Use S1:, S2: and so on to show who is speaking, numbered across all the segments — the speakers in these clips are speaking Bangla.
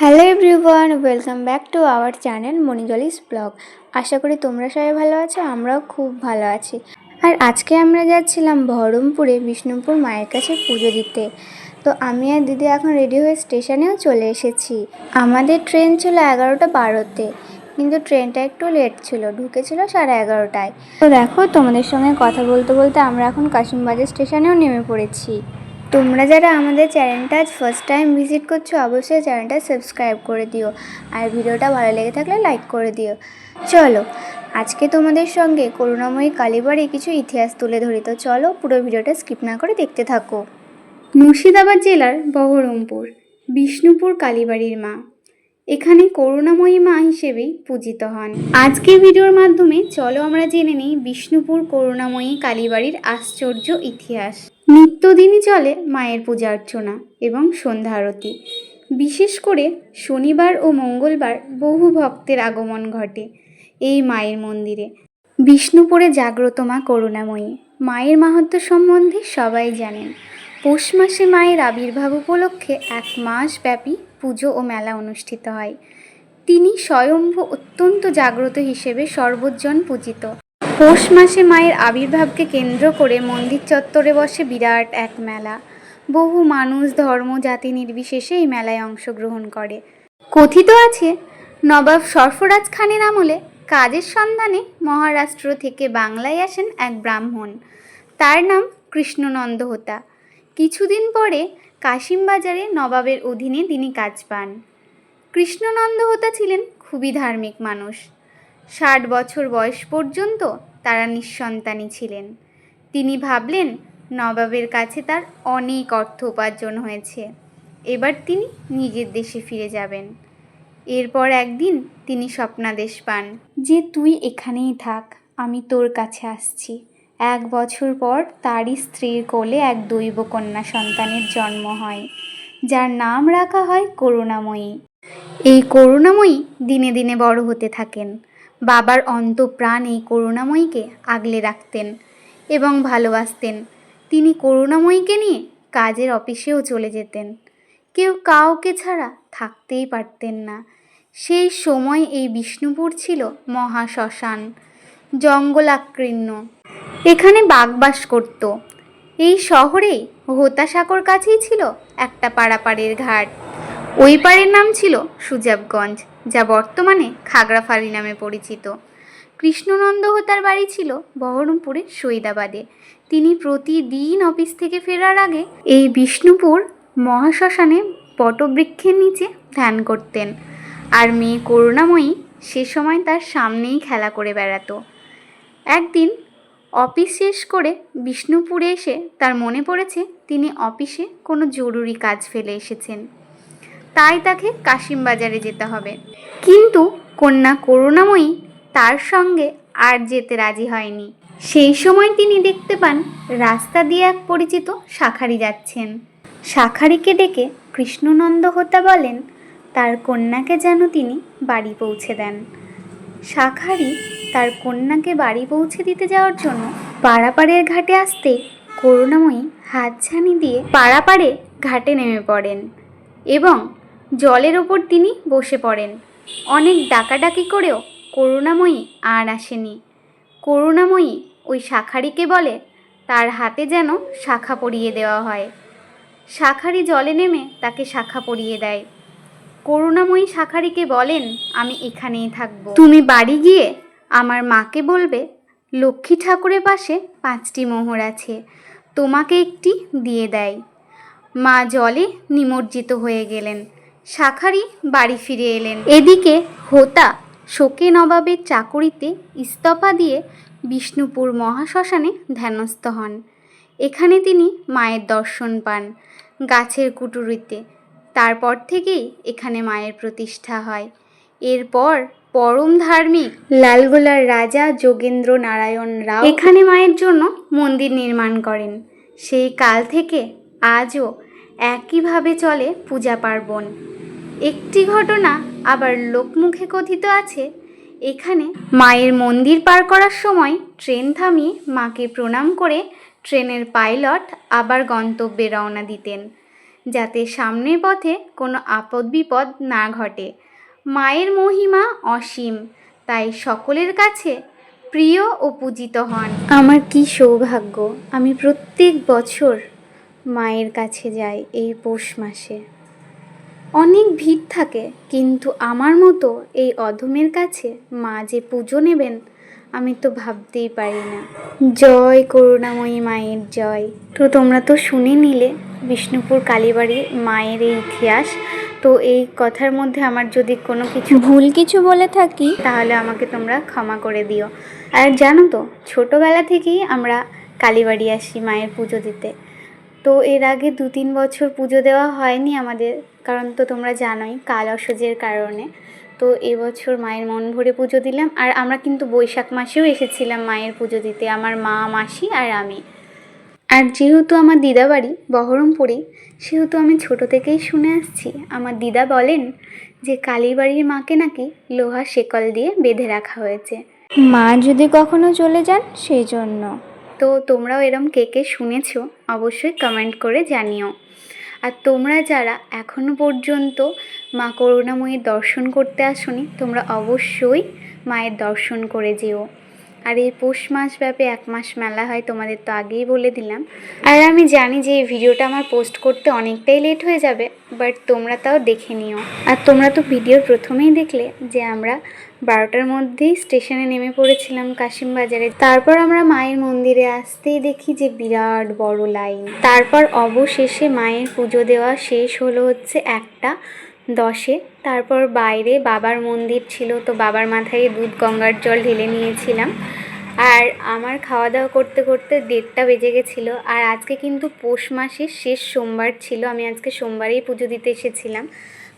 S1: Hello everyone welcome back to our channel মনিজলিস blog আশা করি তোমরা সবাই ভালো আছো, আমরাও খুব ভালো আছি। আর আজকে আমরা যাচ্ছিলাম বহরমপুরে বিষ্ণুপুর মায়ের কাছে পুজো দিতে। তো আমি আর দিদি এখন রেডি হয়ে স্টেশনেও চলে এসেছি। আমাদের ট্রেন ছিল এগারোটা বারোতে, কিন্তু ট্রেনটা একটু লেট ছিল, ঢুকেছিল সাড়ে এগারোটায়। তো দেখো, তোমাদের সঙ্গে কথা বলতে বলতে আমরা এখন কাশিমবাজার স্টেশনেও নেমে পড়েছি। তোমরা যারা আমাদের চ্যানেলটা আজ ফার্স্ট টাইম ভিজিট করছ, অবশ্যই চ্যানেলটা সাবস্ক্রাইব করে দিও। আর ভিডিওটা ভালো লেগে থাকলে লাইক করে দিও। চলো, আজকে তোমাদের সঙ্গে করুণাময়ী কালীবাড়ি কিছু ইতিহাস তুলে ধরি। তো চলো, পুরো ভিডিওটা স্কিপ না করে দেখতে থাকো। মুর্শিদাবাদ জেলার বহরমপুর, বিষ্ণুপুর কালীবাড়ির মা। এখানে করুণাময়ী মা হিসেবেই পূজিত হন। আজকের ভিডিওর মাধ্যমে চলো আমরা জেনে নিই বিষ্ণুপুর করুণাময়ী কালীবাড়ির আশ্চর্য ইতিহাস। নিত্যদিনই চলে মায়ের পূজা অর্চনা এবং সন্ধ্যা আরতি। বিশেষ করে শনিবার ও মঙ্গলবার বহু ভক্তের আগমন ঘটে এই মায়ের মন্দিরে। বিষ্ণুপুরে জাগ্রত মা করুণাময়ী। মায়ের মাহাত্ম্য সম্বন্ধে সবাই জানেন। পৌষ মাসে মায়ের আবির্ভাব উপলক্ষে এক মাস ব্যাপী পুজো ও মেলা অনুষ্ঠিত হয়। তিনি স্বয়ম্ভু অত্যন্ত জাগ্রত হিসেবে সর্বজন পূজিত। পৌষ মাসে মায়ের আবির্ভাবকে কেন্দ্র করে মন্দির চত্বরে বসে বিরাট এক মেলা। বহু মানুষ, ধর্ম, জাতি নির্বিশেষে এই মেলায় অংশগ্রহণ করে। কথিত আছে, নবাব সরফরাজ খানের আমলে কাজের সন্ধানে মহারাষ্ট্র থেকে বাংলায় আসেন এক ব্রাহ্মণ। তার নাম কৃষ্ণনন্দ হোতা। কিছুদিন পরে কাশিমবাজারে নবাবের অধীনে তিনি কাজ পান। কৃষ্ণনন্দ হোতা ছিলেন খুবই ধার্মিক মানুষ। ষাট বছর বয়স পর্যন্ত তারা নিঃসন্তানই ছিলেন। তিনি ভাবলেন, নবাবের কাছে তার অনেক অর্থ উপার্জন হয়েছে। এবার তিনি নিজের দেশে ফিরে যাবেন। এরপর একদিন তিনি স্বপ্নাদেশ পান। যে, তুই এখানেই থাক, আমি তোর কাছে আসছি। এক বছর পর তারই স্ত্রীর কোলে এক দৈব কন্যা সন্তানের জন্ম হয়, যার নাম রাখা হয় করুণাময়ী। এই করুণাময়ী দিনে দিনে বড় হতে থাকেন। বাবার অন্তপ্রাণ এই করুণাময়ীকে আগলে রাখতেন এবং ভালোবাসতেন। তিনি করুণাময়ীকে নিয়ে কাজের অফিসেও চলে যেতেন। কেউ কাউকে ছাড়া থাকতেই পারতেন না। সেই সময় এই বিষ্ণুপুর ছিল মহা শ্মশান জঙ্গলাকীর্ণ এখানে বাগবাস করত। এই শহরেই হোতাসাগর কাছেই ছিল একটা পাড়াপাড়ের ঘাট। ওই পাড়ের নাম ছিল সুজাবগঞ্জ, যা বর্তমানে খাগড়াফাড়ি নামে পরিচিত। কৃষ্ণনন্দ হোতার বাড়ি ছিল বহরমপুরের সৈদাবাদে তিনি প্রতিদিন অফিস থেকে ফেরার আগে এই বিষ্ণুপুর মহাশ্মশানে বটবৃক্ষের নিচে ধ্যান করতেন। আর মেয়ে করুণাময়ী সে সময় তার সামনেই খেলা করে বেড়াতো। একদিন অফিস শেষ করে বিষ্ণুপুরে এসে তার মনে পড়েছে তিনি অফিসে কোনো জরুরি কাজ ফেলে এসেছেন। তাই তাকে কাশিমবাজারে যেতে হবে। কিন্তু কন্যা করুণাময়ী তার সঙ্গে আর যেতে রাজি হয়নি। সেই সময় তিনি দেখতে পান রাস্তা দিয়ে এক পরিচিত শাখারি যাচ্ছেন। শাখারিকে ডেকে কৃষ্ণনন্দ হোতা বলেন, তার কন্যাকে যেন তিনি বাড়ি পৌঁছে দেন। শাখারি তার কন্যাকে বাড়ি পৌঁছে দিতে যাওয়ার জন্য পাড়াপাড়ের ঘাটে আসতে করুণাময়ী হাতছানি দিয়ে পাড়াপাড়ে ঘাটে নেমে পড়েন এবং জলের ওপর তিনি বসে পড়েন। অনেক ডাকাডাকি করেও করুণাময়ী আর আসেনি। করুণাময়ী ওই শাখারিকে বলে, তার হাতে যেন শাখা পরিয়ে দেওয়া হয়। শাখারি জলে নেমে তাকে শাখা পরিয়ে দেয়। করুণাময়ী শাখারিকে বলেন, আমি এখানেই থাকব। তুমি বাড়ি গিয়ে আমার মাকে বলবে, লক্ষ্মী ঠাকুরের পাশে পাঁচটি মোহর আছে, তোমাকে একটি দিয়ে দেয়। মা জলে নিমজ্জিত হয়ে গেলেন। শাখারি বাড়ি ফিরে এলেন। এদিকে হোতা শোকে নবাবের চাকুরিতে ইস্তফা দিয়ে বিষ্ণুপুর মহাশ্মশানে ধ্যানস্থ হন। এখানে তিনি মায়ের দর্শন পান গাছের কুটুরিতে। তারপর থেকেই এখানে মায়ের প্রতিষ্ঠা হয়। এরপর পরম ধার্মিক। লালগোলার রাজা যোগেন্দ্র নারায়ণ রাও এখানে মায়ের জন্য মন্দির নির্মাণ করেন। সেই কাল থেকে আজও একইভাবে চলে পূজা পার্বণ। একটি ঘটনা আবার লোকমুখে কথিত আছে। এখানে মায়ের মন্দির পার করার সময় ট্রেন থামিয়ে মাকে প্রণাম করে ট্রেনের পাইলট আবার গন্তব্যে রওনা দিতেন। যাতে সামনের পথে কোনো আপদ বিপদ না ঘটে। মায়ের মহিমা অসীম, তাই সকলের কাছে প্রিয় ও পূজিত হন। আমার কি সৌভাগ্য, আমি প্রত্যেক বছর মায়ের কাছে যাই এই পৌষ মাসে। অনেক ভিড় থাকে, কিন্তু আমার মতো এই অধমের কাছে মা যে পুজো নেবেন আমি তো ভাবতেই পারি না। জয় করুণাময়ী মায়ের জয়। তো তোমরা তো শুনে নিলে বিষ্ণুপুর কালীবাড়ির মায়ের এই ইতিহাস। তো এই কথার মধ্যে আমার যদি কোনো কিছু ভুল কিছু বলে থাকি? তাহলে আমাকে তোমরা ক্ষমা করে দিও। আর জানো তো ছোটোবেলা থেকেই আমরা কালীবাড়ি আসি মায়ের পুজো দিতে। তো এর আগে দু তিন বছর পুজো দেওয়া হয়নি আমাদের কারণ তো তোমরা জানোই কাল অসহ্যের কারণে। তো এবছর মায়ের মন ভরে পুজো দিলাম। আর আমরা কিন্তু বৈশাখ মাসেও এসেছিলাম মায়ের পুজো দিতে আমার মা মাসি আর আমি। আর যেহেতু আমার দিদা বাড়ি বহরমপুরে সেহেতু আমি ছোট থেকেই শুনে আসছি। আমার দিদা বলেন যে কালীবাড়ির মাকে নাকি লোহার শেকল দিয়ে বেঁধে রাখা হয়েছে। মা যদি কখনো চলে যান সেই জন্য। তো তোমরাও এরম কে কে শুনেছো অবশ্যই কমেন্ট করে জানিও। আর তোমরা যারা এখনও পর্যন্ত মা করুণাময়ীর দর্শন করতে আসনি, তোমরা অবশ্যই মায়ের দর্শন করে যেও। আর এই পৌষ মাস ব্যাপী এক মাস মেলা হয়, তোমাদের তো আগেই বলে দিলাম। আর আমি জানি যে এই ভিডিওটা আমার পোস্ট করতে অনেকটাই লেট হয়ে যাবে, বাট তোমরা তাও দেখে নিও। আর তোমরা তো ভিডিওর প্রথমেই দেখলে যে আমরা বারোটার মধ্যেই স্টেশনে নেমে পড়েছিলাম কাশিম বাজারে তারপর আমরা মায়ের মন্দিরে আসতেই দেখি যে বিরাট বড় লাইন। তারপর অবশেষে মায়ের পুজো দেওয়া শেষ হলো হচ্ছে একটা দশে। তারপর বাইরে বাবার মন্দির ছিল, তো বাবার মাথায় দুধ গঙ্গার জল ঢেলে নিয়েছিলাম। আর আমার খাওয়া দাওয়া করতে করতে দেড়টা বেজে গেছিল। আর আজকে কিন্তু পৌষ মাসের শেষ সোমবার ছিল। আমি আজকে সোমবারেই পুজো দিতে এসেছিলাম।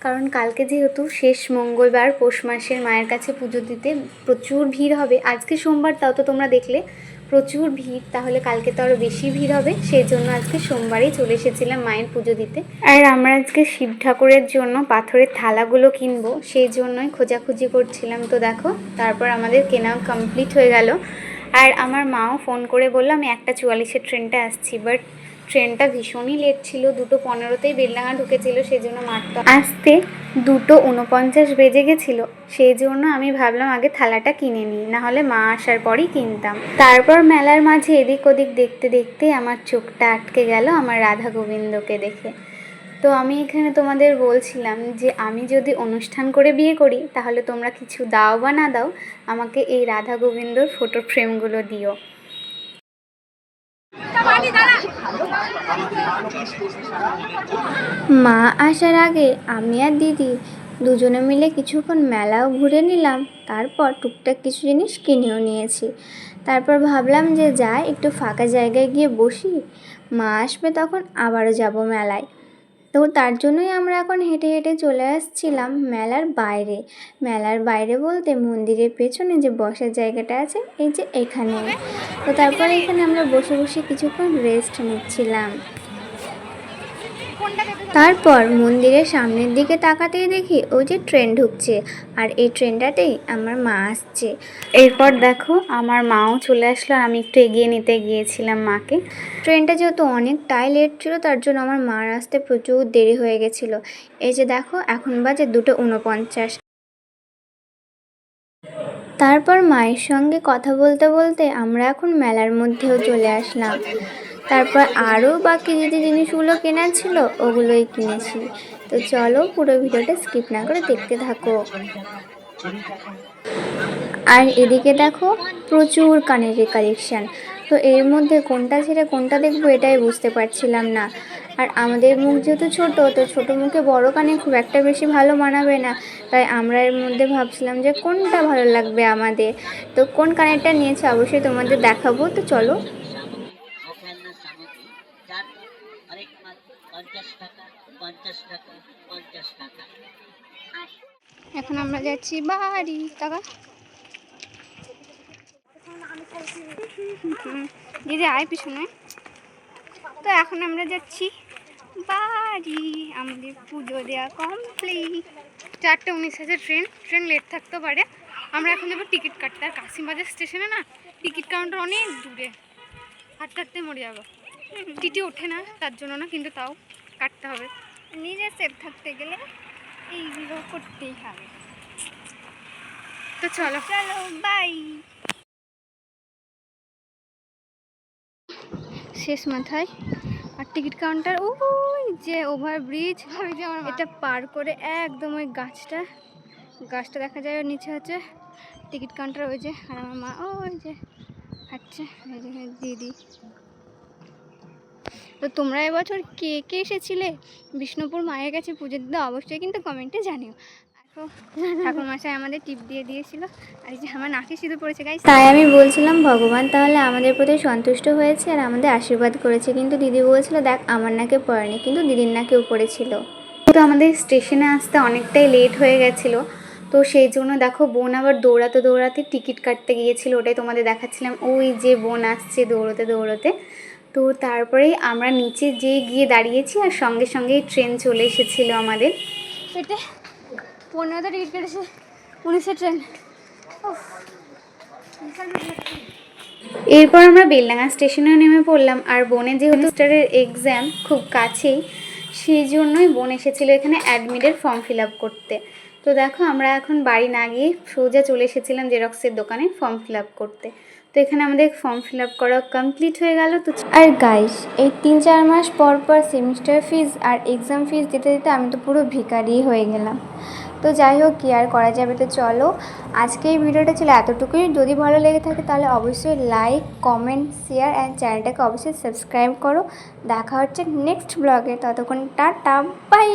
S1: কারণ কালকে যেহেতু শেষ মঙ্গলবার, পৌষ মাসের মায়ের কাছে পুজো দিতে প্রচুর ভিড় হবে। আজকে সোমবার, তাও তো তোমরা দেখলে, প্রচুর ভিড়। তাহলে কালকে তো আরও বেশি ভিড় হবে। সেই জন্য আজকে সোমবারেই চলে এসেছিলাম মায়ের পুজো দিতে। আর আমরা আজকে শিব ঠাকুরের জন্য পাথরের থালাগুলো কিনবো। সেই জন্যই খোঁজাখুঁজি করছিলাম। তো দেখো, তারপর আমাদের কেনাও কমপ্লিট হয়ে গেল। আর আমার মাও ফোন করে বলল, আমি একটা চুয়াল্লিশের ট্রেনটা আসছি। বাট ট্রেনটা ভীষণই লেট ছিল, দুটো পনেরোতেই বেলডাঙা ঢুকেছিল সেই জন্য মাঠটা আসতে দুটো উনপঞ্চাশ বেজে গেছিল সেই জন্য আমি ভাবলাম আগে থালাটা কিনে নিই, নাহলে মা আসার পরই কিনতাম। তারপর মেলার মাঝে এদিক ওদিক দেখতে দেখতে আমার চোখটা আটকে গেল আমার রাধা গোবিন্দকে দেখে। তো আমি এখানে তোমাদের বলছিলাম যে আমি যদি অনুষ্ঠান করে বিয়ে করি, তাহলে তোমরা কিছু দাও বা না দাও, আমাকে এই রাধা গোবিন্দর ফটো ফ্রেমগুলো দিও। মা আসার আগে আমি আর দিদি দুজনে মিলে কিছুক্ষণ মেলাও ঘুরে নিলাম, তারপর টুকটাক কিছু জিনিস কিনেও নিয়েছি। তারপর ভাবলাম যে যাই একটু ফাঁকা জায়গায় গিয়ে বসি, মা আসবে তখন আবারও যাব মেলায়। তো তার জন্যই আমরা এখন হেঁটে হেঁটে চলে আসছিলাম মেলার বাইরে। মেলার বাইরে বলতে মন্দিরের পেছনে যে বসার জায়গাটা আছে, এই যে এখানে। তো তারপর এখানে আমরা বসে বসে কিছুক্ষণ রেস্ট নিচ্ছিলাম। তারপর মন্দিরের সামনের দিকে তাকাতেই দেখি ওই যে ট্রেন ঢুকছে। আর এই ট্রেনটাতেই আমার মা আসছে। এরপর দেখো, আমার মাও চলে আসলো আমি একটু এগিয়ে নিতে গিয়েছিলাম মাকে। ট্রেনটা যেহেতু অনেকটাই লেট ছিল, তার জন্য আমার মার আসতে প্রচুর দেরি হয়ে গেছিল। এই যে দেখো, এখন বাজে দুটো উনপঞ্চাশ তারপর মায়ের সঙ্গে কথা বলতে বলতে আমরা এখন মেলার মধ্যেও চলে আসলাম। তারপর আরও বাকি যে যে জিনিসগুলো কেনার ছিল, ওগুলোই কিনেছি। তো চলো পুরো ভিডিওটা স্কিপ না করে দেখতে থাকো। আর এদিকে দেখো, প্রচুর কানেরের কালেকশান। তো এর মধ্যে কোনটা ছেড়ে কোনটা দেখব এটাই বুঝতে পারছিলাম না। আর আমাদের মুখ যেহেতু ছোট, তো ছোট মুখে বড় কানে খুব একটা বেশি ভালো মানাবে না। তাই আমরা এর মধ্যে ভাবছিলাম যে কোনটা ভালো লাগবে আমাদের। তো কোন কানেরটা নিয়েছে অবশ্যই তোমাদের দেখাবো। তো চলো এখন আমরা যাচ্ছি বাড়ি টাকা দিদি আয় পিছনে। তো এখন আমরা যাচ্ছি বাড়ি। আমাদের পুজো দেওয়া কমপ্লিট চারটে উনিশ হাজার ট্রেন ট্রেন লেট থাকতে পারে। আমরা এখন যাব টিকিট কাটতে। আর কাশিমবাজার স্টেশনে না টিকিট কাউন্টার অনেক দূরে। হাঁটতে হাঁটতে মরে যাব। টিটি ওঠে না, তার জন্য না, কিন্তু তাও
S2: কাটতে হবে। নিজে সেফ থাকতে গেলে এইগুলো করতেই হবে। তো চলো। চলো বাই শেষ মাথায়। আর টিকিট কাউন্টার ওই যে ওভারব্রিজ এটা পার করে একদম ওই গাছটা। গাছটা দেখা যায় নিচে হচ্ছে টিকিট কাউন্টার ওই যে আর আমার মা ওই যে হাঁটছে। যে দিদি। তো তোমরা এবছর কে কে এসেছিলে? বিষ্ণুপুর মায়ের কাছে পুজো দিতে অবশ্যই কিন্তু কমেন্টে জানিও। ঠাকুর মশাই আমাদের টিপ দিয়ে দিয়েছিল। আর যে আমার নাকে সিঁদুর পড়েছে তাই আমি বলছিলাম, ভগবান তাহলে আমাদের প্রতি সন্তুষ্ট হয়েছে আর আমাদের আশীর্বাদ করেছে। কিন্তু দিদি বলছিল, দেখ, আমার নাকে পড়েনি। কিন্তু দিদির নাকেও পড়েছিল।
S1: তো আমাদের স্টেশনে আসতে অনেকটাই লেট হয়ে গেছিল। তো সেই জন্য দেখো, বোন আবার দৌড়াতে দৌড়াতে টিকিট কাটতে গিয়েছিল। ওটাই তোমাদের দেখাচ্ছিলাম। ওই যে বোন আসছে দৌড়তে দৌড়তে। তো তারপরেই আমরা নিচে যেয়ে গিয়ে দাঁড়িয়েছি আর সঙ্গে সঙ্গেই ট্রেন চলে এসেছিল আমাদের।
S2: পেটে পনেরোতে টিকিট কেটেছে উনিশে ট্রেন।
S1: এরপর আমরা বেলডাঙ্গা স্টেশনেও নেমে পড়লাম আর বোনের যেহেতু স্টারের এক্সাম খুব কাছেই সেই জন্যই বোন এসেছিল এখানে অ্যাডমিটের ফর্ম ফিল আপ করতে। তো দেখো আমরা এখন বাড়ি না গিয়ে সোজা চলে এসেছিলাম জেরক্সের দোকানে ফর্ম ফিল আপ করতে। এখানে আমাদের ফর্ম ফিল আপ করা কমপ্লিট হয়ে গেল। তো
S2: আর গাইস এই তিন চার মাস পর পর সেমিস্টার ফিজ আর এক্সাম ফিজ দিতে দিতে আমি তো পুরো ভিখারি হয়ে গেলাম। তো যাই হোক, কি আর করা যাবে তো চলো। আজকে এই ভিডিওটা ছিল এতটুকুই। যদি ভালো লেগে থাকে তাহলে অবশ্যই লাইক কমেন্ট শেয়ার অ্যান্ড চ্যানেলটাকে অবশ্যই সাবস্ক্রাইব করো। দেখা হচ্ছে নেক্সট ব্লগে ততক্ষণ টাটা বাই